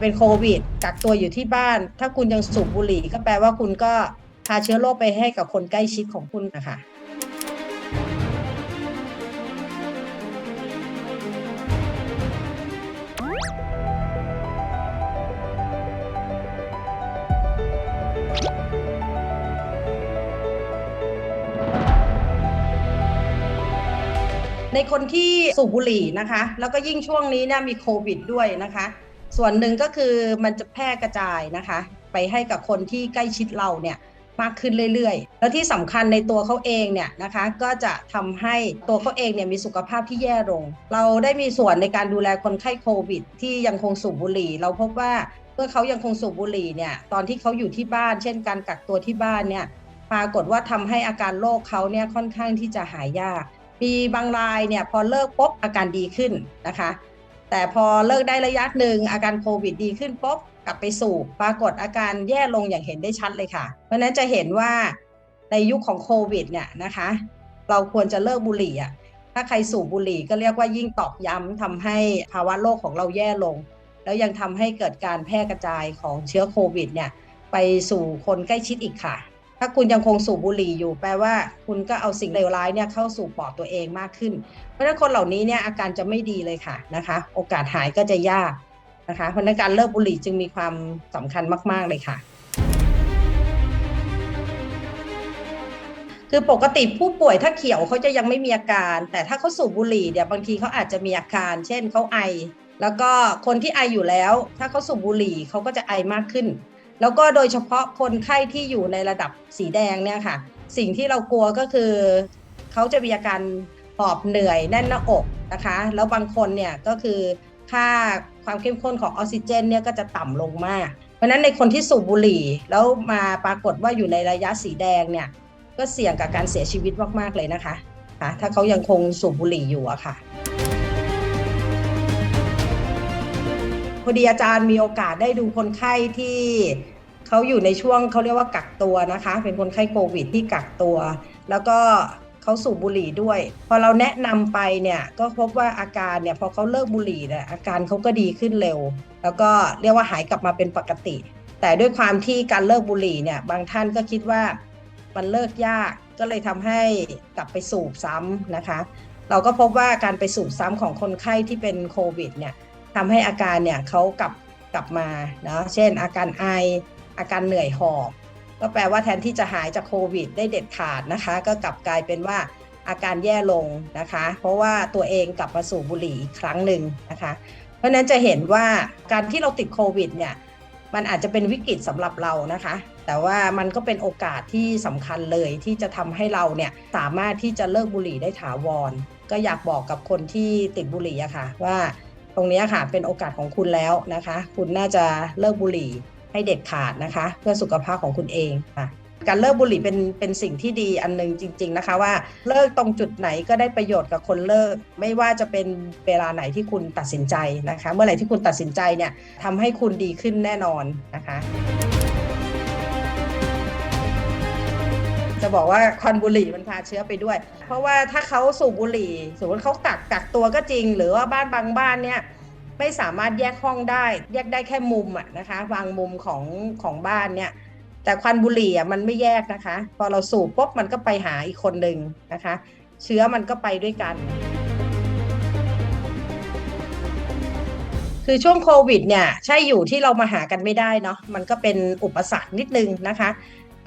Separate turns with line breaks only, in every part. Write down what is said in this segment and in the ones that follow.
เป็นโควิด กักตัวอยู่ที่บ้าน ถ้าคุณยังสูบบุหรี่ก็แปลว่าคุณก็พาเชื้อโรคไปให้กับคนใกล้ชิดของคุณนะคะในคนที่สูบบุหรี่นะคะ แล้วก็ยิ่งช่วงนี้เนี่ยมีโควิดด้วยนะคะ ส่วนหนึ่งก็คือมันจะแพร่กระจายนะคะ ไปให้กับคนที่ใกล้ชิดเราเนี่ยมากขึ้นเรื่อยๆ แล้วที่สำคัญในตัวเขาเองเนี่ยนะคะก็จะทำให้ตัวเขาเองเนี่ยมีสุขภาพที่แย่ลง เราได้มีส่วนในการดูแลคนไข้โควิด ที่ยังคงสูบบุหรี่ เราพบว่าเมื่อเขายังคงสูบบุหรี่เนี่ยตอนที่เขาอยู่ที่บ้าน เช่นการกักตัวที่บ้านเนี่ยปรากฏว่าทำให้อาการโรคเขาเนี่ยค่อนข้างที่จะหายยาก มีบางรายเนี่ยพอเลิกปุ๊บอาการดีขึ้นนะคะ แต่พอเลิกได้ระยะหนึ่งอาการโควิดดีขึ้นปุ๊บกลับไปสูบปรากฏอาการแย่ลงอย่างเห็นได้ชัดเลยค่ะ เพราะนั้นจะเห็นว่าในยุคของโควิดเนี่ยนะคะ เราควรจะเลิกบุหรี่อะถ้าใครสูบบุหรี่ก็เรียกว่ายิ่งตอกย้ำทำให้ภาวะโรคของเราแย่ลง แล้วยังทำให้เกิดการแพร่กระจายของเชื้อโควิดเนี่ยไปสู่คนใกล้ชิดอีกค่ะ ถ้าคุณยังคงสูบบุหรี่อยู่ แปลว่าคุณก็เอาสิ่งเลวร้ายเนี่ยเข้าสู่ปอดตัวเองมากขึ้น เพราะฉะนั้นคนเหล่านี้เนี่ยอาการจะไม่ดีเลยค่ะนะคะ โอกาสหายก็จะยากนะคะเพราะนั้นการเลิกบุหรี่จึงมีความสำคัญมาก ๆเลยค่ะ คือปกติผู้ป่วยถ้าเขียวเขาจะยังไม่มีอาการ แต่ถ้าเขาสูบบุหรี่เนี่ยบางทีเขาอาจจะมีอาการ เช่นเขาไอ แล้วก็คนที่ไออยู่แล้ว ถ้าเขาสูบบุหรี่เขาก็จะไอมากขึ้น แล้วก็โดยเฉพาะคนไข้ที่อยู่ในระดับสีแดงเนี่ยค่ะ สิ่งที่เรากลัวก็คือ เขาจะมีอาการหอบเหนื่อยแน่นหน้าอกนะคะ แล้วบางคนเนี่ยก็คือค่าความเข้มข้นของออกซิเจนเนี่ยก็จะต่ำลงมาก เพราะฉะนั้นในคนที่สูบบุหรี่แล้วมาปรากฏว่าอยู่ในระยะสีแดงเนี่ยก็เสี่ยงกับการเสียชีวิตมากๆเลยนะคะ ถ้าเขายังคงสูบบุหรี่อยู่อะค่ะ พอดีอาจารย์มีโอกาสได้ดูคนไข้ที่เขาอยู่ในช่วงเขาเรียกว่ากักตัวนะคะ เป็นคนไข้โควิดที่กักตัว แล้วก็เขาสูบบุหรี่ด้วย พอเราแนะนำไปเนี่ยก็พบว่าอาการเนี่ยพอเขาเลิกบุหรี่เนี่ยอาการเขาก็ดีขึ้นเร็ว แล้วก็เรียกว่าหายกลับมาเป็นปกติ แต่ด้วยความที่การเลิกบุหรี่เนี่ยบางท่านก็คิดว่ามันเลิกยากก็เลยทำให้กลับไปสูบซ้ำนะคะ เราก็พบว่าการไปสูบซ้ำของคนไข้ที่เป็นโควิดเนี่ย ทำให้อาการเนี่ยเขากลับกลับมาเนาะเช่น อาการไออาการเหนื่อยหอบ ก็แปลว่าแทนที่จะหายจากโควิด ได้เด็ดขาดนะคะ ก็กลับกลายเป็นว่าอาการแย่ลงนะคะ เพราะว่าตัวเองกลับมาสู่บุหรี่อีกครั้งหนึ่งนะคะ เพราะฉะนั้นจะเห็นว่าการที่เราติดโควิดเนี่ยมันอาจจะเป็นวิกฤตสำหรับเรานะคะ แต่ว่ามันก็เป็นโอกาสที่สำคัญเลยที่จะทำให้เราเนี่ยสามารถที่จะเลิกบุหรี่ได้ถาวร ก็อยากบอกกับคนที่ติดบุหรี่อะค่ะว่า ตรงนี้ค่ะเป็นโอกาสของคุณแล้วนะคะ คุณน่าจะเลิกบุหรี่ให้เด็ดขาดนะคะ เพื่อสุขภาพของคุณเองค่ะการเลิกบุหรี่เป็นเป็นสิ่งที่ดีอันหนึงจริง ๆนะคะ ว่าเลิกตรงจุดไหนก็ได้ประโยชน์กับคนเลิก ไม่ว่าจะเป็นเวลาไหนที่คุณตัดสินใจนะคะ เมื่อไหร่ที่คุณตัดสินใจเนี่ยทำให้คุณดีขึ้นแน่นอนนะคะ จะบอกว่าควันบุหรี่มันพาเชื้อไปด้วย เพราะว่าถ้าเขาสูบบุหรี่สมมติเขากักกักตัวก็จริง หรือว่าบ้านบางบ้านเนี่ยไม่สามารถแยกห้องได้ แยกได้แค่มุมอะนะคะบางมุมของของบ้านเนี่ยแต่ควันบุหรี่อะมันไม่แยกนะคะ พอเราสูบปุ๊บมันก็ไปหาอีกคนหนึ่งนะคะ เชื้อมันก็ไปด้วยกัน คือช่วงโควิดเนี่ย ใช่อยู่ที่เรามาหากันไม่ได้เนาะมันก็เป็นอุปสรรคนิดนึงนะคะ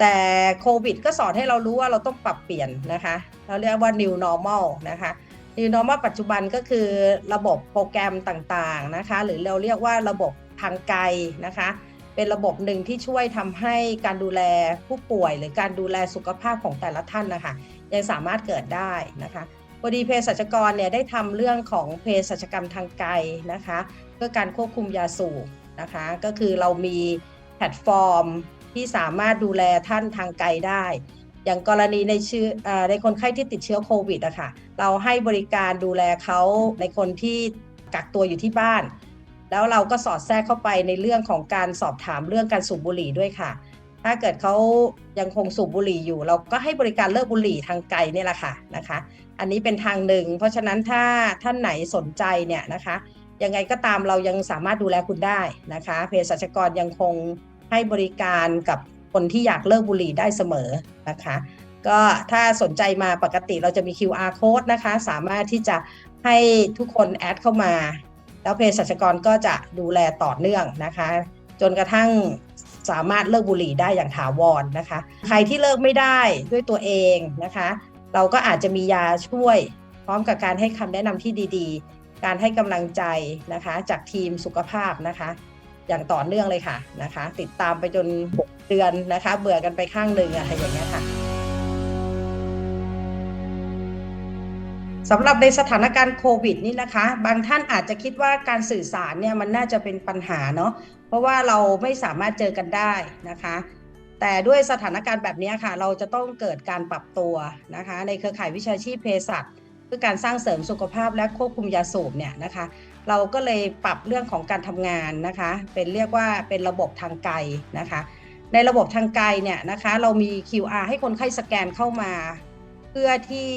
แต่โควิดก็สอนให้เรารู้ว่าเราต้องปรับเปลี่ยนนะคะ เราเรียกว่า new normal นะคะ new normal ปัจจุบันก็คือระบบโปรแกรมต่างๆนะคะ หรือเราเรียกว่าระบบทางไกลนะคะ เป็นระบบหนึ่งที่ช่วยทำให้การดูแลผู้ป่วย หรือการดูแลสุขภาพของแต่ละท่านนะคะ ยังสามารถเกิดได้นะคะพอดีเภสัชกรเนี่ยได้ทำเรื่องของเภสัชกรรมทางไกลนะคะ เพื่อการควบคุมยาสูบนะคะ ก็คือเรามีแพลตฟอร์ม ที่สามารถดูแลท่านทางไกลได้ อย่างกรณีในชื่อในคนไข้ที่ติดเชื้อโควิดอะค่ะเราให้บริการดูแลเขาในคนที่กักตัวอยู่ที่บ้าน แล้วเราก็สอดแทรกเข้าไปในเรื่องของการสอบถามเรื่องการสูบบุหรี่ด้วยค่ะ ถ้าเกิดเขายังคงสูบบุหรี่อยู่ เราก็ให้บริการเลิกบุหรี่ทางไกลนี่แหละค่ะนะคะ อันนี้เป็นทางหนึ่ง เพราะฉะนั้นถ้าท่านไหนสนใจเนี่ยนะคะยังไงก็ตามเรายังสามารถดูแลคุณได้นะคะเภสัชกรยังคง ให้บริการกับคนที่อยากเลิกบุหรี่ได้เสมอนะคะ ก็ถ้าสนใจมาปกติเราจะมี QR code นะคะ สามารถที่จะให้ทุกคนแอดเข้ามา แล้วเภสัชกรก็จะดูแลต่อเนื่องนะคะ จนกระทั่งสามารถเลิกบุหรี่ได้อย่างถาวรนะคะ ใครที่เลิกไม่ได้ด้วยตัวเองนะคะ เราก็อาจจะมียาช่วย พร้อมกับการให้คำแนะนำที่ดีๆ การให้กำลังใจนะคะ จากทีมสุขภาพนะคะ อย่างต่อเนื่องเลยค่ะนะคะ ติดตามไปจน 6 เดือนนะคะ เบื่อกันไปข้างหนึ่งอะไรอย่างเงี้ยค่ะสำหรับในสถานการณ์โควิดนี่นะคะ บางท่านอาจจะคิดว่าการสื่อสารเนี่ยมันน่าจะเป็นปัญหาเนาะเพราะว่าเราไม่สามารถเจอกันได้นะคะ แต่ด้วยสถานการณ์แบบนี้ค่ะ เราจะต้องเกิดการปรับตัวนะคะ ในเครือข่ายวิชาชีพเภสัชเพื่อการสร้างเสริมสุขภาพและควบคุมยาสูบเนี่ยนะคะ เราก็เลยปรับเรื่องของการทำงานนะคะ เป็นเรียกว่าเป็นระบบทางไกลนะคะ ในระบบทางไกลเนี่ยนะคะ เรามี QR ให้คนไข้สแกนเข้ามา เพื่อที่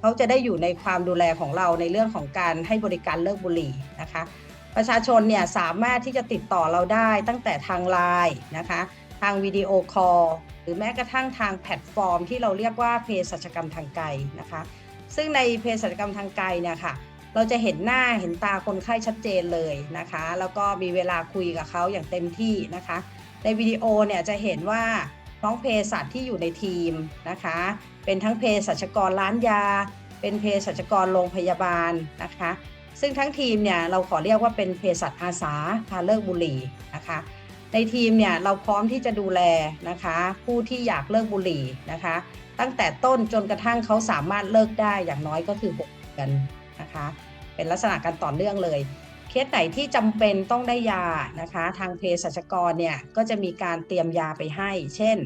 เขาจะได้อยู่ในความดูแลของเราในเรื่องของการให้บริการเลิกบุหรี่นะคะ ประชาชนเนี่ยสามารถที่จะติดต่อเราได้ตั้งแต่ทางไลน์นะคะ ทางวิดีโอคอลหรือแม้กระทั่งทางแพลตฟอร์ม ที่เราเรียกว่าเภสัชกรรมทางไกลนะคะ ซึ่งในเภสัชกรรมทางไกลเนี่ยค่ะ เราจะเห็นหน้าเห็นตาคนไข้ชัดเจนเลยนะคะ แล้วก็มีเวลาคุยกับเขาอย่างเต็มที่นะคะ ในวิดีโอเนี่ยจะเห็นว่าน้องเภสัชที่อยู่ในทีมนะคะ เป็นทั้งเภสัชกรร้านยา เป็นเภสัชกรโรงพยาบาลนะคะ ซึ่งทั้งทีมเนี่ยเราขอเรียกว่าเป็นเภสัชอาสาพาเลิกบุหรี่นะคะ ในทีมเนี่ยเราพร้อมที่จะดูแลนะคะ ผู้ที่อยากเลิกบุหรี่นะคะ ตั้งแต่ต้นจนกระทั่งเขาสามารถเลิกได้อย่างน้อยก็คือ6เดือน นะคะ เป็นลักษณะการต่อเนื่องเลย เคสไหนที่จำเป็นต้องได้ยานะคะ ทางเภสัชกรเนี่ยก็จะมีการเตรียมยาไปให้ เช่น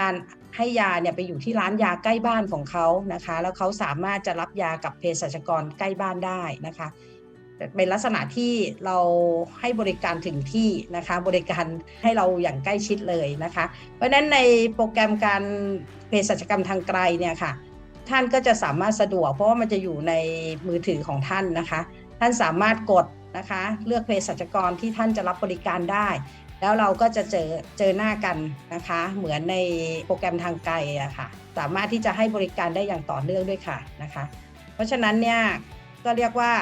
การให้ยาเนี่ยไปอยู่ที่ร้านยาใกล้บ้านของเขานะคะ แล้วเขาสามารถจะรับยากับเภสัชกรใกล้บ้านได้นะคะเป็นลักษณะที่เราให้บริการถึงที่นะคะ บริการให้เราอย่างใกล้ชิดเลยนะคะ เพราะฉะนั้นในโปรแกรมการเภสัชกรรมทางไกลเนี่ยค่ะ ท่านก็จะสามารถสะดวก เพราะว่ามันจะอยู่ในมือถือของท่านนะคะ ท่านสามารถกดนะคะ เลือกเภสัชกรที่ท่านจะรับบริการได้ แล้วเราก็จะเจอเจอหน้ากันนะคะ เหมือนในโปรแกรมทางไกลอะค่ะ สามารถที่จะให้บริการได้อย่างต่อเนื่องด้วยค่ะนะคะ เพราะฉะนั้นเนี่ยก็เรียกว่า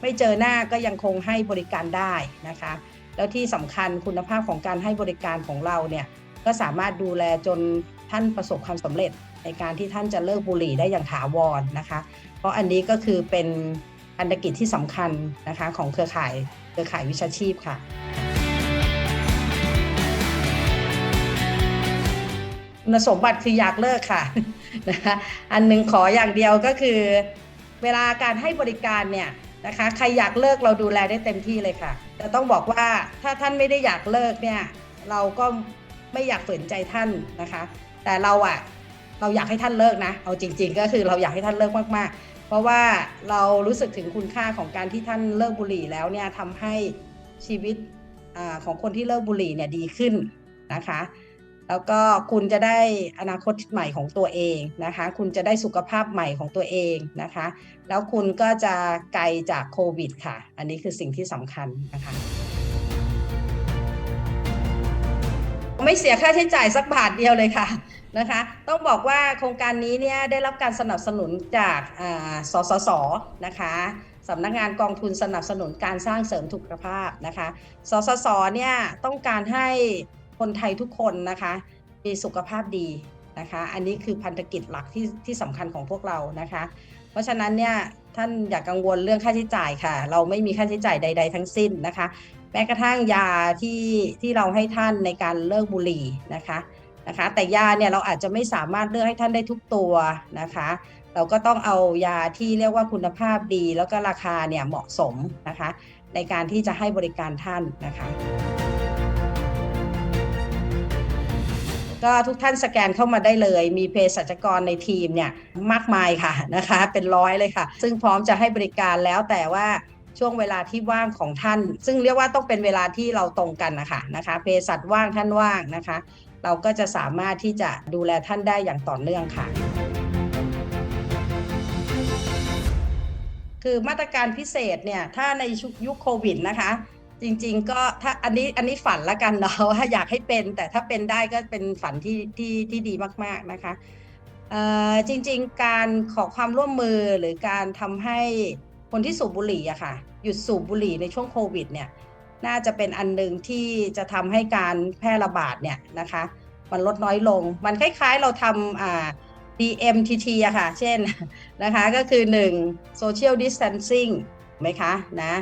ไม่เจอหน้าก็ยังคงให้บริการได้นะคะ แล้วที่สำคัญคุณภาพของการให้บริการของเราเนี่ยก็สามารถดูแลจน ท่านประสบความสำเร็จในการที่ท่านจะเลิกบุหรี่ได้อย่างถาวรนะคะ เพราะอันนี้ก็คือเป็นพันธกิจที่สำคัญนะคะของเครือข่ายเครือข่ายวิชาชีพค่ะคุณสมบัติคืออยากเลิกค่ะนะคะอันหนึงขออย่างเดียวก็คือ เวลาการให้บริการเนี่ยนะคะใครอยากเลิกเราดูแลได้เต็มที่เลยค่ะ แต่ต้องบอกว่าถ้าท่านไม่ได้อยากเลิกเนี่ยเราก็ไม่อยากฝืนใจท่านนะคะ แต่เราอะเราอยากให้ท่านเลิกนะ เอาจริง ๆ ก็คือเราอยากให้ท่านเลิกมากๆ เพราะว่าเรารู้สึกถึงคุณค่าของการที่ท่านเลิกบุหรี่แล้วเนี่ยทำให้ชีวิตอของคนที่เลิกบุหรี่เนี่ยดีขึ้นนะคะ แล้วก็คุณจะได้อนาคตใหม่ของตัวเองนะคะ คุณจะได้สุขภาพใหม่ของตัวเองนะคะ แล้วคุณก็จะไกลจากโควิดค่ะ อันนี้คือสิ่งที่สำคัญนะคะไม่เสียค่าใช้จ่ายสักบาทเดียวเลยค่ะ นะคะ ต้องบอกว่าโครงการนี้เนี่ยได้รับการสนับสนุนจากาสสสนะคะสำนักงานกองทุนสนับสนุนการสร้างเสริมสุขภาพนะคะ สสสเนี่ยต้องการให้คนไทยทุกคนนะคะมีสุขภาพดีนะคะ อันนี้คือพันธกิจหลักที่ที่สำคัญของพวกเรานะคะ เพราะฉะนั้นเนี่ยท่านอย่ากกังวลเรื่องค่าใช้จ่ายค่ะ เราไม่มีค่าใช้จ่ายใด ๆ ทั้งสิ้นนะคะ แม้กระทั่งยาที่ที่เราให้ท่านในการเลิกบุหรี่นะคะ นะคะ แต่ยาเนี่ยเราอาจจะไม่สามารถเลือกให้ท่านได้ทุกตัวนะคะ เราก็ต้องเอายาที่เรียกว่าคุณภาพดี แล้วก็ราคาเนี่ยเหมาะสมนะคะ ในการที่จะให้บริการท่านนะคะ ก็ทุกท่านสแกนเข้ามาได้เลย มีเภสัชกรในทีมเนี่ยมากมายค่ะนะคะ เป็นร้อยเลยค่ะ ซึ่งพร้อมจะให้บริการแล้วแต่ว่า ช่วงเวลาที่ว่างของท่าน ซึ่งเรียกว่าต้องเป็นเวลาที่เราตรงกันนะคะนะคะเภสัชว่างท่านว่างนะคะ เราก็จะสามารถที่จะดูแลท่านได้อย่างต่อเนื่องค่ะ คือมาตรการพิเศษเนี่ยถ้าในชุกยุคโควิดนะคะจริงๆก็ถ้าอันนี้อันนี้ฝันละกันเนาะว่าอยากให้เป็น แต่ถ้าเป็นได้ก็เป็นฝันที่ที่ที่ดีมากๆนะคะเอ่อจริงๆการขอความร่วมมือหรือการทำให้ คนที่สูบบุหรี่อะค่ะ หยุดสูบบุหรี่ในช่วงโควิดเนี่ยน่าจะเป็นอันหนึ่งที่จะทำให้การแพร่ระบาดเนี่ยนะคะ มันลดน้อยลง มันคล้ายๆเราทำอ่า DMTT อะค่ะ เช่นนะคะก็คือ 1 social distancing ไหมคะนะ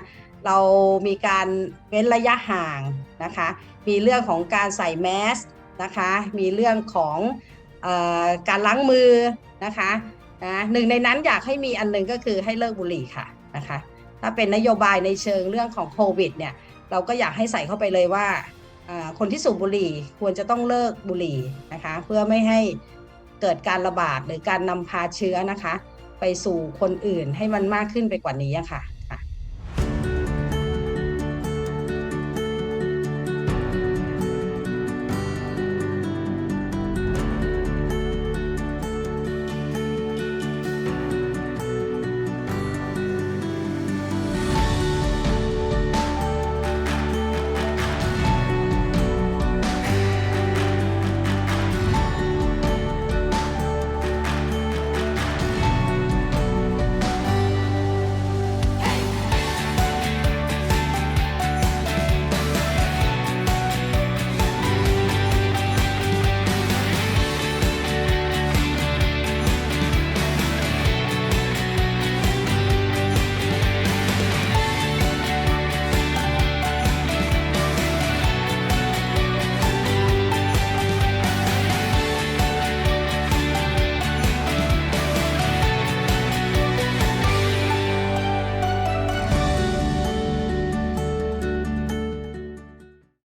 เรามีการเว้นระยะห่างนะคะ มีเรื่องของการใส่แมสนะคะ มีเรื่องของออการล้างมือนะคะนะหนึ่งในนั้นอยากให้มีอันหนึงก็คือให้เลิกบุหรี่ค่ะ นะคะ ถ้าเป็นนโยบายในเชิงเรื่องของโควิดเนี่ย เราก็อยากให้ใส่เข้าไปเลยว่า คนที่สูบบุหรี่ควรจะต้องเลิกบุหรี่นะคะ เพื่อไม่ให้เกิดการระบาดหรือการนำพาเชื้อนะคะ ไปสู่คนอื่นให้มันมากขึ้นไปกว่านี้ค่ะ